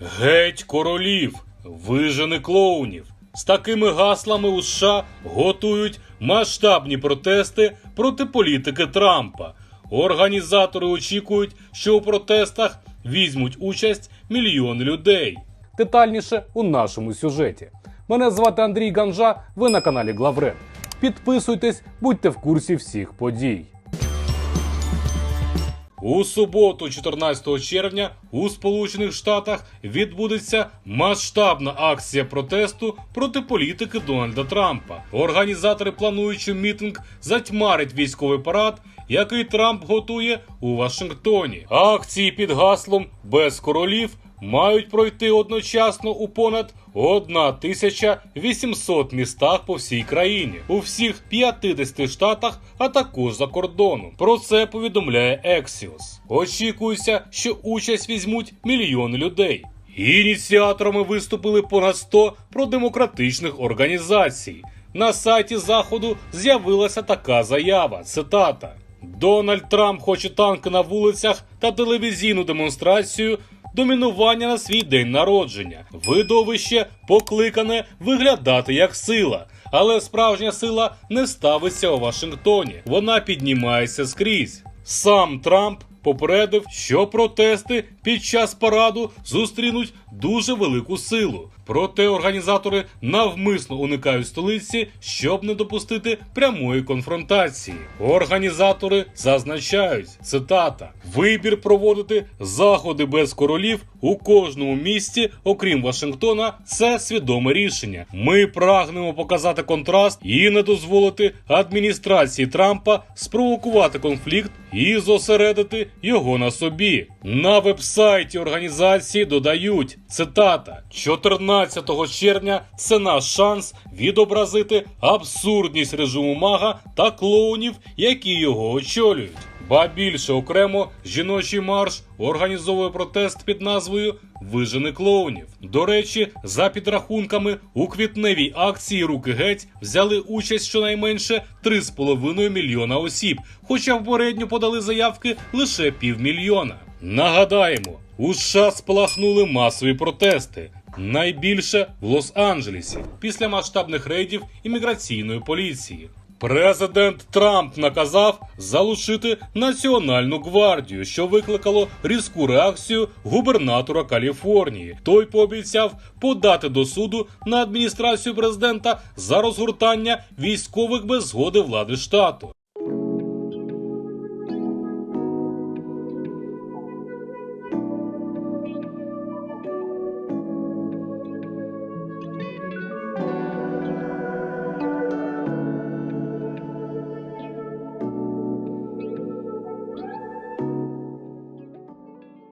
Геть королів, вижени клоунів. З такими гаслами у США готують масштабні протести проти політики Трампа. Організатори очікують, що у протестах візьмуть участь мільйони людей. Детальніше у нашому сюжеті. Мене звати Андрій Ганжа. Ви на каналі Главред. Підписуйтесь, будьте в курсі всіх подій. У суботу, 14 червня, у Сполучених Штатах відбудеться масштабна акція протесту проти політики Дональда Трампа. Організатори планують, що мітинг затьмарить військовий парад, який Трамп готує у Вашингтоні. Акції під гаслом без королів мають пройти одночасно у понад 1800 містах по всій країні, у всіх 50 штатах, а також за кордоном. Про це повідомляє Ексіос. Очікується, що участь візьмуть мільйони людей. Ініціаторами виступили понад 100 продемократичних організацій. На сайті заходу з'явилася така заява: цитата. Дональд Трамп хоче танки на вулицях та телевізійну демонстрацію домінування на свій день народження. Видовище покликане виглядати як сила. Але справжня сила не ставиться у Вашингтоні. Вона піднімається скрізь. Сам Трамп попередив, що протести під час параду зустрінуть дуже велику силу. Проте організатори навмисно уникають столиці, щоб не допустити прямої конфронтації. Організатори зазначають цитата: вибір проводити заходи без королів у кожному місті, окрім Вашингтона, це свідоме рішення. Ми прагнемо показати контраст і не дозволити адміністрації Трампа спровокувати конфлікт і зосередити його на собі. На вебсайті організації додають цитата: 14 червня це наш шанс відобразити абсурдність режиму мага та клоунів, які його очолюють. Ба більше окремо жіночий марш організовує протест під назвою Вижени клоунів. До речі, за підрахунками у квітневій акції Руки геть взяли участь щонайменше 3,5 мільйона осіб, хоча попередньо подали заявки лише півмільйона. Нагадаємо, у США спалахнули масові протести. Найбільше в Лос-Анджелесі після масштабних рейдів імміграційної поліції. Президент Трамп наказав залучити Національну гвардію, що викликало різку реакцію губернатора Каліфорнії. Той пообіцяв подати до суду на адміністрацію президента за розгортання військових без згоди влади штату.